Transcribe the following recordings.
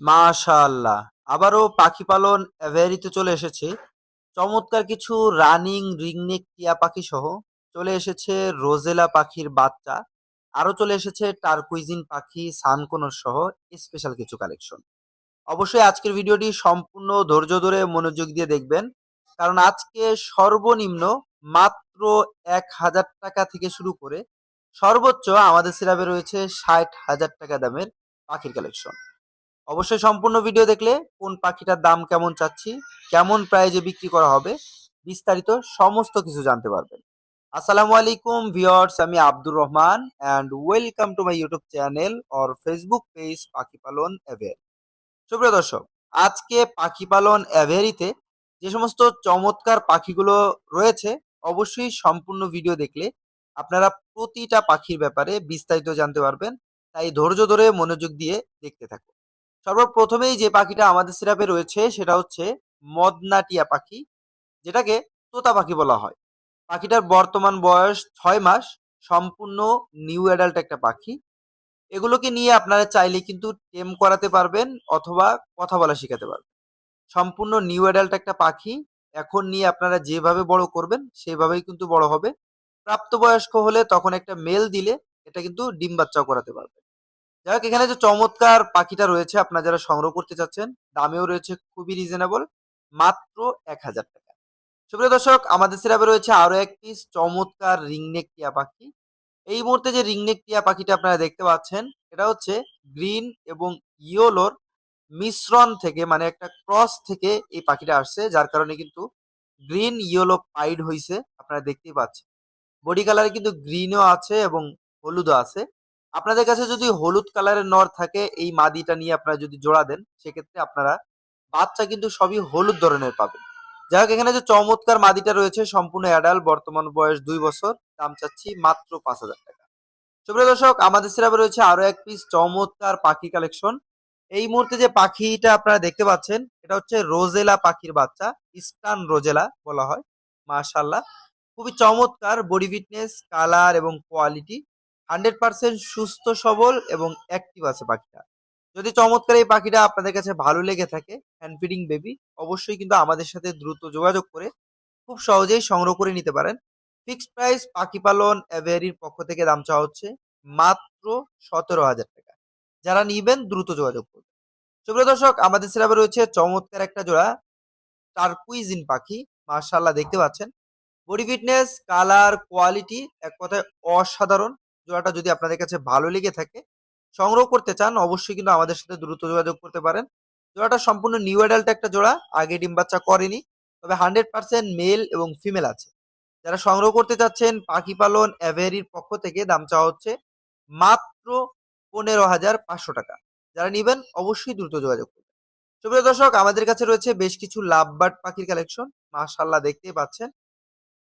মাশাআল্লাহ। আবারও পাখি পালন অ্যাভেরিতে চলে এসেছে। চমৎকার কিছু রানিং রিংনেক টিয়া পাখি সহ চলে এসেছে রোজেলা পাখির বাচ্চা। আরও চলে এসেছে টার্কুইজিন পাখি সানকোনর সহ স্পেশাল কিছু কালেকশন। অবশ্যই আজকের ভিডিওটি সম্পূর্ণ ধৈর্য ধরে মনোযোগ দিয়ে দেখবেন। কারণ আজকে সর্বনিম্ন মাত্র এক হাজার টাকা থেকে শুরু করে সর্বোচ্চ আমাদের সিরাপে রয়েছে ষাট হাজার টাকা দামের পাখির কালেকশন। অবশ্যই সম্পূর্ণ ভিডিও দেখলে কোন পাখিটার দাম কেমন চাচ্ছি, কেমন প্রাইজে বিক্রি করা হবে, বিস্তারিত সমস্ত কিছু জানতে পারবেন। আসসালামু আলাইকুম ভিউয়ার্স আমি Abdur Rahman and welcome to my YouTube channel or Facebook page পাখি পালন অ্যাভের সুপ্রিয় দর্শক, আজকে পাখি পালন অ্যাভেরিতে যে সমস্ত চমৎকার পাখিগুলো রয়েছে, অবশ্যই সম্পূর্ণ ভিডিও দেখলে আপনারা প্রতিটা পাখির ব্যাপারে বিস্তারিত জানতে পারবেন। তাই ধৈর্য ধরে মনোযোগ দিয়ে দেখতে থাকুন। সর্বপ্রথমেই যে পাখিটা আমাদের সিরাপে রয়েছে সেটা হচ্ছে মদনাটিয়া পাখি, যেটাকে তোতা পাখি বলা হয়। পাখিটার বর্তমান বয়স ছয় মাস, সম্পূর্ণ নিউ অ্যাডাল্ট একটা পাখি। এগুলোকে নিয়ে আপনারা চাইলে কিন্তু টেম করাতে পারবেন অথবা কথা বলা শেখাতে পারবেন। সম্পূর্ণ নিউ অ্যাডাল্ট একটা পাখি, এখন নিয়ে আপনারা যেভাবে বড় করবেন সেভাবেই কিন্তু বড় হবে। প্রাপ্তবয়স্ক হলে তখন একটা মেল দিলে এটা কিন্তু ডিম বাচ্চাও করাতে পারবে। যাই হোক, এখানে যে চমৎকার পাখিটা রয়েছে আপনারা যারা সংগ্রহ করতে চাচ্ছেন, দামেও রয়েছে খুবই রিজনেবল মাত্র এক হাজার টাকা। সুপ্রিয় দর্শক, আমাদের সিরাপে রয়েছে আরও এক পিস চমৎকার রিংনেক টিয়া পাখি। এই মুহূর্তে যে রিংনেক টিয়া পাখিটা আপনারা দেখতে পাচ্ছেন, এটা হচ্ছে গ্রিন এবং ইয়োলোর মিশ্রণ থেকে মানে একটা ক্রস থেকে এই পাখিটা আসছে, যার কারণে কিন্তু গ্রিন ইয়েলো পাইড হইছে, আপনারা দেখতেই পাচ্ছেন। বডি কালারে কিন্তু গ্রিনও আছে এবং হলুদও আছে। আপনাদের কাছে যদি হলুদ কালারের নর থাকে, এই মাদিটা নিয়ে আপনারা যদি জোড়া দেন, সেক্ষেত্রে আপনারা বাচ্চা কিন্তু সবই হলুদ ধরনের পাবেন। যাই হোক, এখানে যে চমৎকার মাদিটা রয়েছে, সম্পূর্ণ অ্যাডাল বর্তমান বয়স দুই বছর, দাম চাচ্ছি মাত্র পাঁচ হাজার টাকা। সুপ্রিয় দর্শক, আমাদের সিরাপে রয়েছে আরও এক পিস চমৎকার পাখি কালেকশন এই মুহূর্তে যে পাখিটা আপনারা দেখতে পাচ্ছেন, এটা হচ্ছে রোজেলা পাখির বাচ্চা, ইস্টার্ন রোজেলা বলা হয় মাশাল্লাহ খুবই চমৎকার, বডি ফিটনেস কালার এবং কোয়ালিটি হান্ড্রেড পার্সেন্ট সুস্থ, সবল এবং অ্যাক্টিভ আছে পাখিটা। যদি চমৎকার এই পাখিটা আপনাদের কাছে ভালো লেগে থাকে হ্যান্ড ফিডিং বেবি অবশ্যই কিন্তু আমাদের সাথে দ্রুত যোগাযোগ করে খুব সহজেই সংগ্রহ করে নিতে পারেন। ফিক্সড প্রাইস পাখি পালন অ্যাভেরির পক্ষ থেকে দাম চাওয়া হচ্ছে মাত্র সতেরো হাজার টাকা। যারা নিবেন, দ্রুত যোগাযোগ করবেন সুপ্রিয় দর্শক, আমাদের সিরাপে রয়েছে চমৎকার একটা জোড়া টার্কুইজিন পাখি। মার্শাল্লাহ দেখতে পাচ্ছেন। বডি ফিটনেস কালার কোয়ালিটি এক কথায় অসাধারণ। জোড়াটা যদি আপনাদের কাছে ভালো লেগে থাকে, সংগ্রহ করতে চান, অবশ্যই কিন্তু আমাদের সাথে দ্রুত যোগাযোগ করতে পারেন। জোড়াটা সম্পূর্ণ নিউ অ্যাডাল্ট একটা জোড়া, আগে ডিম বাচ্চা করেনি, তবে হান্ড্রেড পার্সেন্ট মেল এবং ফিমেল আছে। যারা সংগ্রহ করতে চাচ্ছেন, পাখি পালন অ্যাভেরির পক্ষ থেকে দাম চাওয়া হচ্ছে মাত্র পনেরো হাজার পাঁচশো টাকা। যারা নিবেন, অবশ্যই দ্রুত যোগাযোগ করবেন। সুপ্রিয় দর্শক, আমাদের কাছে রয়েছে বেশ কিছু লাভবার্ড পাখির কালেকশন। মাশাল্লাহ দেখতেই পাচ্ছেন।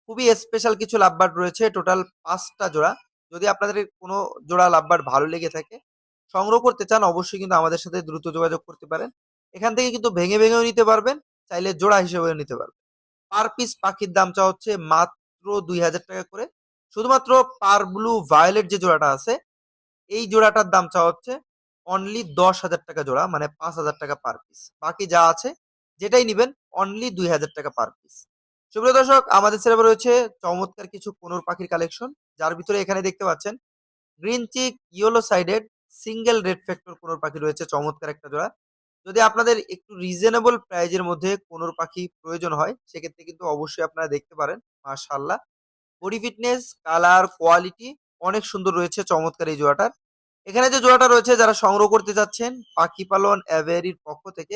খুবই স্পেশাল কিছু লাভবার্ড রয়েছে, টোটাল পাঁচটা জোড়া। যদি আপনাদের কোনো জোড়া লাভবার্ড ভালো লেগে থাকে, সংগ্রহ করতে চান অবশ্যই কিন্তু আমাদের সাথে দ্রুত যোগাযোগ করতে পারেন। এখান থেকে কিন্তু ভেঙে ভেঙেও নিতে পারবেন, চাইলে জোড়া হিসেবেও নিতে পারবেন। পার পিস পাখির দাম চা হচ্ছে মাত্র দুই হাজার টাকা করে। শুধুমাত্র পার ব্লু ভায়োলেট যে জোড়াটা আছে, এই জোড়াটার দাম চা হচ্ছে অনলি দশ হাজার টাকা জোড়া মানে পাঁচ হাজার টাকা পার পিস। বাকি যা আছে, যেটাই নিবেন অনলি দুই হাজার টাকা পার পিস। সুপ্রিয় দর্শক, আমাদের সেরাবে রয়েছে চমৎকার কিছু কোনোর পাখির কালেকশন। যার ভিতরে এখানে দেখতে পাচ্ছেন green cheek yellow sided single red factor conure পাখি রয়েছে, চমৎকার একটা জোড়া। যদি আপনাদের একটু রিজনেবল প্রাইজের মধ্যে কোনোর পাখি প্রয়োজন হয়, সেক্ষেত্রে কিন্তু অবশ্যই আপনারা দেখতে পারেন মাশাল্লাহ বডি ফিটনেস কালার কোয়ালিটি অনেক সুন্দর রয়েছে, চমৎকার এই জোড়াটার। এখানে যে জোড়াটা রয়েছে, যারা সংগ্রহ করতে যাচ্ছেন পাখি পালন অ্যাভেরির পক্ষ থেকে,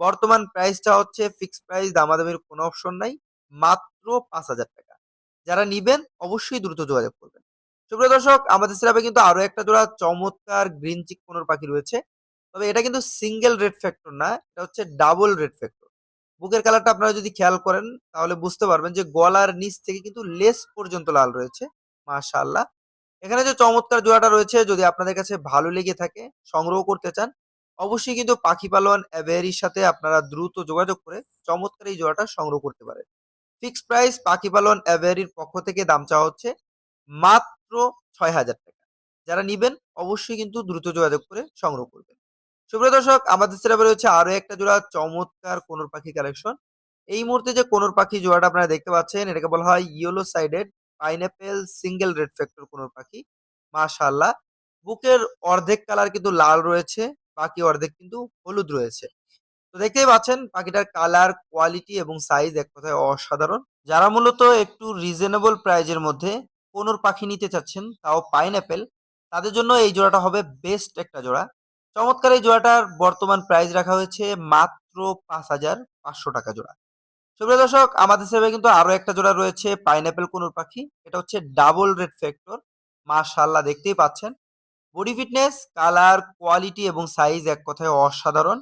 বর্তমান প্রাইসটা হচ্ছে ফিক্সড প্রাইস দামাদামির কোনো অপশন নাই, মাত্র পাঁচ হাজার টাকা। যারা নিবেন অবশ্যই দ্রুত যোগাযোগ করবেন। সুপ্রিয় দর্শক, আমাদের সিরাপে কিন্তু আরও একটা জোড়া চমৎকার গ্রিন চিক কোনোর পাখি রয়েছে। তবে এটা কিন্তু সিঙ্গেল রেড ফ্যাক্টর না, এটা হচ্ছে ডাবল রেড ফ্যাক্টর। বুকের কালারটা আপনারা যদি খেয়াল করেন, তাহলে বুঝতে পারবেন যে গলার নিচ থেকে কিন্তু লেস পর্যন্ত লাল রয়েছে। মাশাআল্লাহ। এখানে যে চমৎকার জোড়াটা রয়েছে, যদি আপনাদের কাছে ভালো লেগে থাকে, সংগ্রহ করতে চান, অবশ্যই কিন্তু পাখি পালন অ্যাভেরির সাথে আপনারা দ্রুত যোগাযোগ করে চমৎকার এই জোড়াটা সংগ্রহ করতে পারেন। ফিক্সড প্রাইস পাখি পালন অ্যাভেরির পক্ষ থেকে দাম চাওয়া হচ্ছে মাত্র ছয় হাজার টাকা। যারা নিবেন, অবশ্যই কিন্তু দ্রুত যোগাযোগ করে সংগ্রহ করবেন। সুপ্রিয় দর্শক, আমাদের সেরাবে রয়েছে আরও একটা জোড়া চমৎকার কোনোর পাখি কালেকশন। এই মুহূর্তে যে কোনোর পাখি জোড়াটা আপনারা দেখতে পাচ্ছেন, এটাকে বলা হয় yellow sided pineapple single red factor conure পাখি। মাশাআল্লাহ। বুকের অর্ধেক কালার কিন্তু লাল রয়েছে, বাকি অর্ধেক কিন্তু হলুদ রয়েছে। তো দেখতেই পাচ্ছেন, পাখিটার কালার কোয়ালিটি এবং সাইজ এক কথায় অসাধারণ। যারা মূলত একটু রিজনেবল প্রাইজের মধ্যে কোনোর পাখি নিতে চাচ্ছেন, তাও পাইনাপেল তাদের জন্য এই জোড়াটা হবে বেস্ট একটা জোড়া। চমৎকার এই জোড়াটার বর্তমান প্রাইস রাখা হয়েছে মাত্র পাঁচ হাজার পাঁচশো টাকা জোড়া। সুপ্রিয় দর্শক, আমাদের সেভাবে কিন্তু আরও একটা জোড়া রয়েছে পাইনাপেল কোনোর পাখি। এটা হচ্ছে ডাবল রেড ফ্যাক্টর মাশাল্লাহ দেখতেই পাচ্ছেন। বডি ফিটনেস কালার কোয়ালিটি এবং সাইজ এক কথায় অসাধারণ।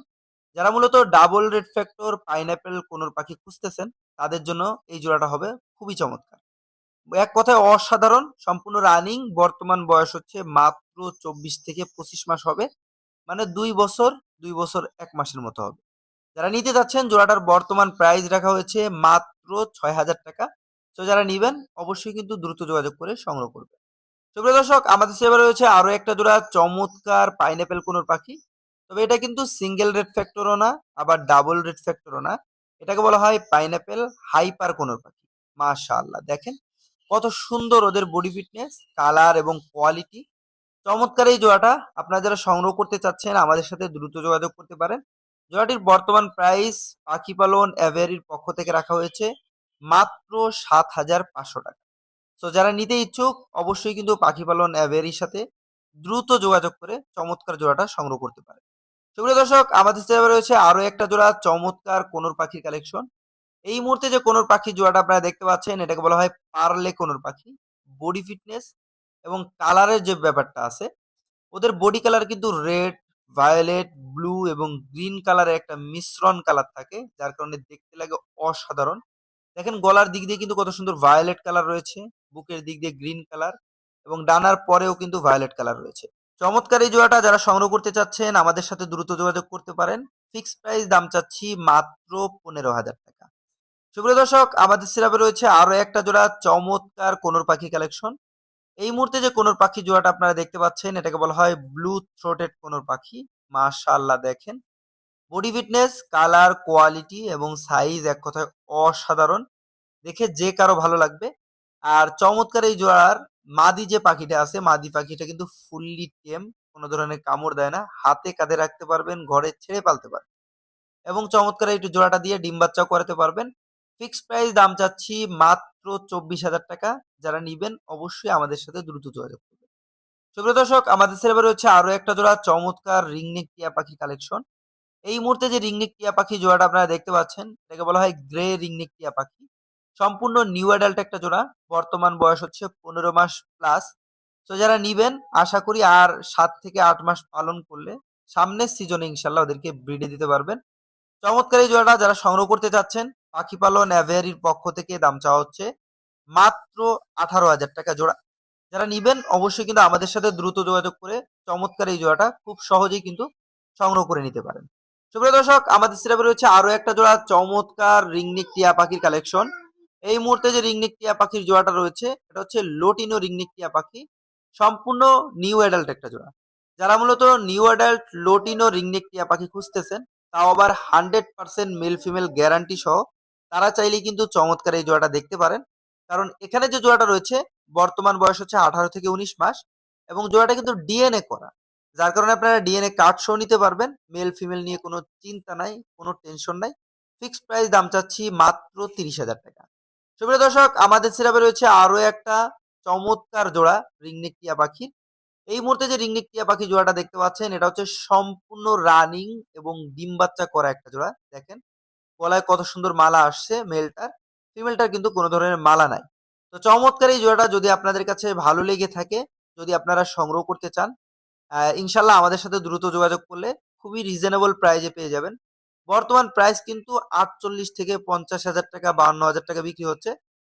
যারা মূলত double red factor pineapple conure পাখি খুঁজতেছেন, তাদের জন্য এই জোড়াটা হবে খুবই চমৎকার। এক কথায় অসাধারণ, সম্পূর্ণ রানিং বর্তমান বয়স হচ্ছে মাত্র চব্বিশ থেকে পঁচিশ মাস হবে মানে দুই বছর দুই বছর এক মাসের মতো হবে। যারা নিতে যাচ্ছেন, জোড়াটার বর্তমান প্রাইস রাখা হয়েছে মাত্র ছয় হাজার টাকা। তো যারা নিবেন, অবশ্যই কিন্তু দ্রুত যোগাযোগ করে সংগ্রহ করবে সুপ্রিয় দর্শক, আমাদের সেবা রয়েছে আরও একটা জোড়া চমৎকার পাইনাপেল কোনোর পাখি তবে এটা কিন্তু সিঙ্গেল রেড ফ্যাক্টরও না, আবার ডাবল রেড ফ্যাক্টরও না। এটাকে বলা হয় পাইনাপেল হাইপার কোনোর পাখি মাশাআল্লাহ, দেখেন কত সুন্দর ওদের বডি ফিটনেস কালার এবং কোয়ালিটি চমৎকার এই জোড়াটা আপনারা যারা সংগ্রহ করতে চাচ্ছেন, আমাদের সাথে দ্রুত যোগাযোগ করতে পারেন। জোড়াটির বর্তমান প্রাইস পাখি পালন অ্যাভেরির পক্ষ থেকে রাখা হয়েছে মাত্র সাত হাজার পাঁচশো টাকা। তো যারা নিতে ইচ্ছুক, অবশ্যই কিন্তু পাখি পালন অ্যাভেরির সাথে দ্রুত যোগাযোগ করে চমৎকার জোড়াটা সংগ্রহ করতে পারে সুপ্রিয় দর্শক, আমাদের সাথে রয়েছে আরও একটা জোড়া চমৎকার কোনোর পাখির কালেকশন এই মুহূর্তে যে কোনোর পাখি জোড়াটা আপনারা দেখতে পাচ্ছেন, এটাকে বলা হয় পার্লে কোনোর পাখি। বডি ফিটনেস এবং কালারের যে ব্যাপারটা আছে, ওদের বডি কালার কিন্তু রেড ভায়োলেট ব্লু এবং গ্রিন কালারের একটা মিশ্রণ কালার থাকে, যার কারণে দেখতে লাগে অসাধারণ। দেখেন, গলার দিক দিয়ে কিন্তু কত সুন্দর ভায়োলেট কালার রয়েছে, বুকের দিক দিয়ে গ্রিন কালার এবং ডানার পরেও কিন্তু ভায়োলেট কালার রয়েছে। চমৎকার এই জোড়াটা যারা সংগ্রহ করতে চাচ্ছেন, আমাদের সাথে দ্রুত যোগাযোগ করতে পারেন। ফিক্সড প্রাইস দাম চাচ্ছি মাত্র পনেরো হাজার টাকা। সুপ্রিয় দর্শক, আমাদের সিরাপে রয়েছে আরও একটা জোড়া চমৎকার কোনোর পাখি কালেকশন। এই মুহূর্তে যে কোনোর পাখি জোড়াটা আপনারা দেখতে পাচ্ছেন, এটাকে বলা হয় ব্লু থ্রোটেড কোনোর পাখি। মাশাআল্লাহ, দেখেন। বডি ফিটনেস, কালার, কোয়ালিটি এবং সাইজ এক কথায় অসাধারণ। দেখে যে কারও ভালো লাগবে। আর চমৎকার এই জোড়ার মাদি যে পাখিটা আছে, মাদি পাখিটা কিন্তু ফুললি টেম, কোনো ধরনের কামড় দেয় না। হাতে কাঁধে রাখতে পারবেন, ঘরে ছেড়ে পালতে পারবেন। এবং চমৎকার এই জোড়াটা দিয়ে ডিম বাচ্চাও করাতে পারবেন। ফিক্সড প্রাইস দাম চাচ্ছি মাত্র চব্বিশ হাজার টাকা। যারা নিবেন অবশ্যই আমাদের সাথে দ্রুত যোগাযোগ করবেন। সুপ্রিয় দর্শক, আমাদের সেলেবে হচ্ছে আরও একটা জোড়া চমৎকার রিংনেক টিয়া পাখি কালেকশন। এই মুহূর্তে যে রিংনেক টিয়া পাখি জোড়াটা আপনারা দেখতে পাচ্ছেন, এটাকে বলা হয় গ্রে রিংনেক টিয়া পাখি। সম্পূর্ণ নিউ অ্যাডাল্ট একটা জোড়া। বর্তমান বয়স হচ্ছে পনেরো মাস প্লাস তো যারা নিবেন, আশা করি আর সাত থেকে আট মাস পালন করলে সামনের সিজনে ইনশাল্লাহ ওদেরকে ব্রিডে দিতে পারবেন। চমৎকার এই জোড়াটা যারা সংগ্রহ করতে চাচ্ছেন, পাখি পালন অ্যাভেয়ারির পক্ষ থেকে দাম চাওয়া হচ্ছে মাত্র আঠারো হাজার টাকা জোড়া। যারা নিবেন, অবশ্যই কিন্তু আমাদের সাথে দ্রুত যোগাযোগ করে চমৎকার এই জোড়াটা খুব সহজেই কিন্তু সংগ্রহ করে নিতে পারেন। সুপ্রিয় দর্শক, আমাদের সিরাপে রয়েছে আরও একটা জোড়া চমৎকার রিংনিক টিয়া পাখির কালেকশন এই মুহূর্তে যে রিংনিক টিয়া পাখির জোড়াটা রয়েছে, এটা হচ্ছে লোটিনো রিংনিক টিয়া পাখি। সম্পূর্ণ নিউ অ্যাডাল্ট একটা জোড়া। যারা মূলত নিউ অ্যাডাল্ট লোটিনো রিংনিক টিয়া পাখি খুঁজতেছেন, তাও আবার hundred percent male female guarantee সহ তারা চাইলেই কিন্তু চমৎকার এই জোড়াটা দেখতে পারেন। কারণ এখানে যে জোড়াটা রয়েছে, বর্তমান বয়স হচ্ছে আঠারো থেকে উনিশ মাস এবং জোড়াটা কিন্তু ডিএনএ করা। যার কারণে আপনারা ডিএনএ কার্ড শো নিতে পারবেন। মেল ফিমেল নিয়ে কোনো চিন্তা নাই, কোনো টেনশন নাই। ফিক্সড প্রাইস দাম চাচ্ছি মাত্র তিরিশ হাজার টাকা। সুপ্রিয় দর্শক, আমাদের সিরাপে রয়েছে আরও একটা চমৎকার জোড়া রিংনেক টিয়া পাখির এই মুহূর্তে যে রিংনেক টিয়া পাখি জোড়াটা দেখতে পাচ্ছেন, এটা হচ্ছে সম্পূর্ণ রানিং এবং ডিম বাচ্চা করা একটা জোড়া। দেখেন, গলায় কত সুন্দর মালা আসছে মেলটার। ফিমেলটার কিন্তু কোনো ধরনের মালা নাই। তো চমৎকার এই জোড়াটা যদি আপনাদের কাছে ভালো লেগে থাকে, যদি আপনারা সংগ্রহ করতে চান ইনশাল্লাহ আমাদের সাথে দ্রুত যোগাযোগ করলে খুবই রিজনেবল প্রাইজে পেয়ে যাবেন। বর্তমান প্রাইস কিন্তু আটচল্লিশ থেকে পঞ্চাশ হাজার টাকা বান্ন হাজার টাকা বিক্রি হচ্ছে।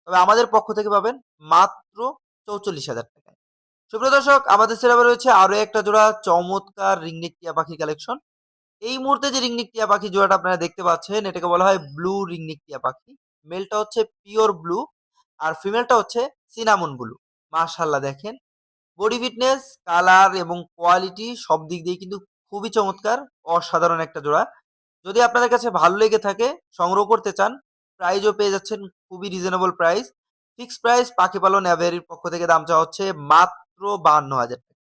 তবে আমাদের পক্ষ থেকে পাবেন মাত্র চৌচল্লিশ হাজার টাকায়। সুপ্রিয় দর্শক, আমাদের সেরাবে রয়েছে আরও একটা জোড়া চমৎকার রিংনিক টিয়া পাখি কালেকশন এই মুহূর্তে যে রিংনিক টিয়া পাখি জোড়াটা আপনারা দেখতে পাচ্ছেন, এটাকে বলা হয় ব্লু রিংনিক টিয়া পাখি। মেলটা হচ্ছে পিওর ব্লু আর ফিমেলটা হচ্ছে সিনামন ব্লু মাশাল্লাহ দেখেন। বডি ফিটনেস কালার এবং কোয়ালিটি সব দিক দিয়ে কিন্তু খুবই চমৎকার, অসাধারণ একটা জোড়া। যদি আপনাদের কাছে ভালো লেগে থাকে, সংগ্রহ করতে চান প্রাইজও পেয়ে যাচ্ছেন খুবই রিজনেবল প্রাইস ফিক্স প্রাইস পাখি পালন অ্যাভেরির পক্ষ থেকে দাম চাওয়া হচ্ছে মাত্র বাহান্ন হাজার টাকা।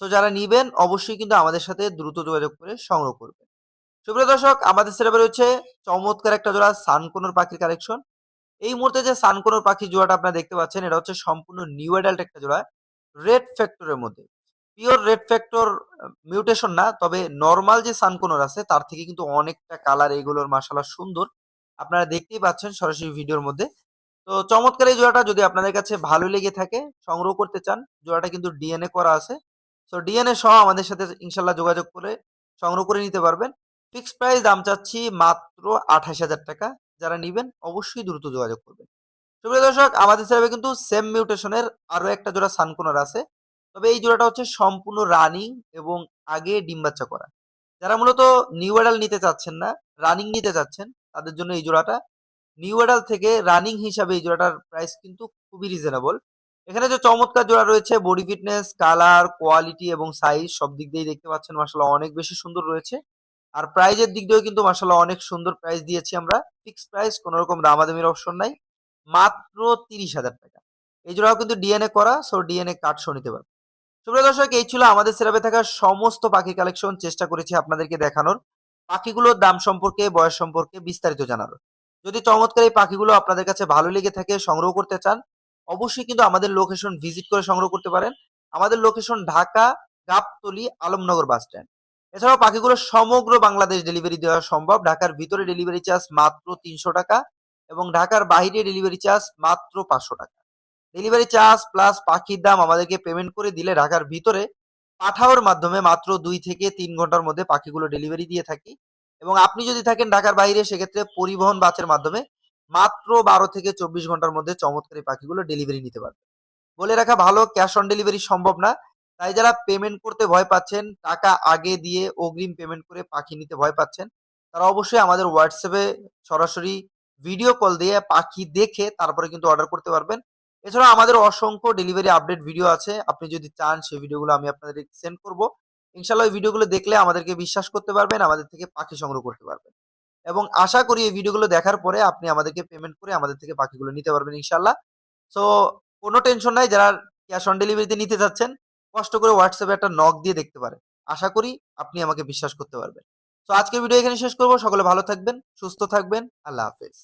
সো যারা নিবেন, অবশ্যই কিন্তু আমাদের সাথে দ্রুত যোগাযোগ করে সংগ্রহ করবেন। সুপ্রিয় দর্শক, আমাদের সেরাবে রয়েছে চমৎকার একটা জোড়া সানকোনোর পাখির কালেকশন এই মুহূর্তে যে সানকোনোর পাখি জোড়াটা আপনারা দেখতে পাচ্ছেন, এটা হচ্ছে সম্পূর্ণ নিউ অ্যাডাল্ট একটা জোড়া রেড ফ্যাক্টরের মধ্যে। পিওর রেড ফ্যাক্টর মিউটেশন না, তবে নর্মাল যে সানকোনোর আছে, তার থেকে কিন্তু অনেকটা কালার এইগুলোর মাসালা সুন্দর। আপনারা দেখতেই পাচ্ছেন সরাসরি ভিডিওর মধ্যে। তো চমৎকার এই জোড়াটা যদি আপনাদের কাছে ভালো লেগে থাকে, সংগ্রহ করতে চান, জোড়াটা কিন্তু ডিএনএ করা আছে। তো ডিএনএ সহ আমাদের সাথে ইনশাল্লাহ যোগাযোগ করে সংগ্রহ করে নিতে পারবেন। ফিক্স প্রাইস দাম চাচ্ছি মাত্র আঠাশ হাজার টাকা। যারা নিবেন, অবশ্যই দ্রুত যোগাযোগ করবেন। সুপ্রিয় দর্শক, আমাদের হিসাবে কিন্তু সেম মিউটেশনের আরও একটা জোড়া সানকোনার আছে। তবে এই জোড়াটা হচ্ছে সম্পূর্ণ রানিং এবং আগে ডিম বাচ্চা করা। যারা মূলত নিউ অ্যাডাল নিতে চাচ্ছেন না রানিং নিতে চাচ্ছেন, তাদের জন্য এই জোড়াটা নিউ অ্যাডাল থেকে রানিং হিসাবে এই জোড়াটার প্রাইস কিন্তু খুবই রিজনেবল এখানে যে চমৎকার জোড়া রয়েছে বডি ফিটনেস কালার কোয়ালিটি এবং সাইজ সব দিক দিয়েই দেখতে পাচ্ছেন মাসাল্লাহ অনেক বেশি সুন্দর রয়েছে। আর প্রাইজের দিক দিয়েও কিন্তু মাসাল্লাহ অনেক সুন্দর প্রাইস দিয়েছি আমরা। ফিক্সড প্রাইস কোনো রকম দামাদামির অপশন নাই। মাত্র তিরিশ হাজার টাকা। এই জোড়াও কিন্তু ডিএনএ করা সো ডিএনএ কার্ড নিতে পারবে সুপ্রিয় দর্শক, এই ছিল আমাদের সেরাপে থাকা সমস্ত পাখি কালেকশন চেষ্টা করেছি আপনাদেরকে দেখানোর। পাখিগুলোর দাম সম্পর্কে, বয়স সম্পর্কে বিস্তারিত জানানোর। যদি চমৎকার এই পাখিগুলো আপনাদের কাছে ভালো লেগে থাকে, সংগ্রহ করতে চান, অবশ্যই কিন্তু আমাদের লোকেশন ভিজিট করে সংগ্রহ করতে পারেন। আমাদের location Dhaka, Gabtoli, Alamnagar bus stand এছাড়াও পাখিগুলো সমগ্র বাংলাদেশ ডেলিভারি দেওয়া সম্ভব। ঢাকার ভিতরে ডেলিভারি চার্জ মাত্র তিনশো টাকা এবং ঢাকার বাইরে ডেলিভারি চার্জ মাত্র পাঁচশো টাকা। ডেলিভারি চার্জ প্লাস পাখির দাম আমাদেরকে পেমেন্ট করে দিলে ঢাকার ভিতরে পাঠাওয়ার মাধ্যমে মাত্র দুই থেকে তিন ঘণ্টার মধ্যে পাখিগুলো ডেলিভারি দিয়ে থাকি। এবং আপনি যদি থাকেন ঢাকার বাইরে, সেক্ষেত্রে পরিবহন বাসের মাধ্যমে মাত্র বারো থেকে চব্বিশ ঘণ্টার মধ্যে চমৎকারী পাখিগুলো ডেলিভারি নিতে পারবে বলে রাখা, ভালো ক্যাশ অন ডেলিভারি সম্ভব না। তাই যারা পেমেন্ট করতে ভয় পাচ্ছেন, টাকা আগে দিয়ে অগ্রিম পেমেন্ট করে পাখি নিতে ভয় পাচ্ছেন, তারা অবশ্যই আমাদের হোয়াটসঅ্যাপে সরাসরি ভিডিও কল দিয়ে পাখি দেখে তারপরে কিন্তু অর্ডার করতে পারবেন। এছাড়া আমাদের অসংখ্য ডেলিভারি আপডেট ভিডিও আছে। আপনি যদি চান, সেই ভিডিওগুলো আমি আপনাদের সেন্ড করব। ইনশাল্লাহ ওই ভিডিওগুলো দেখলে আমাদেরকে বিশ্বাস করতে পারবেন, আমাদের থেকে পাখি সংগ্রহ করতে পারবেন। এবং আশা করি এই ভিডিওগুলো দেখার পরে আপনি আমাদেরকে পেমেন্ট করে আমাদের থেকে পাখিগুলো নিতে পারবেন ইনশাল্লাহ সো কোনো টেনশন নাই, যারা ক্যাশ অন ডেলিভারিতে নিতে চাচ্ছেন, কষ্ট করে হোয়াটসঅ্যাপে একটা নক দিয়ে দেখতে পারেন। আশা করি আপনি আমাকে বিশ্বাস করতে পারবেন। তো আজকের ভিডিও এখানে শেষ করব। সকলে ভালো থাকবেন, সুস্থ থাকবেন। আল্লাহ হাফেজ।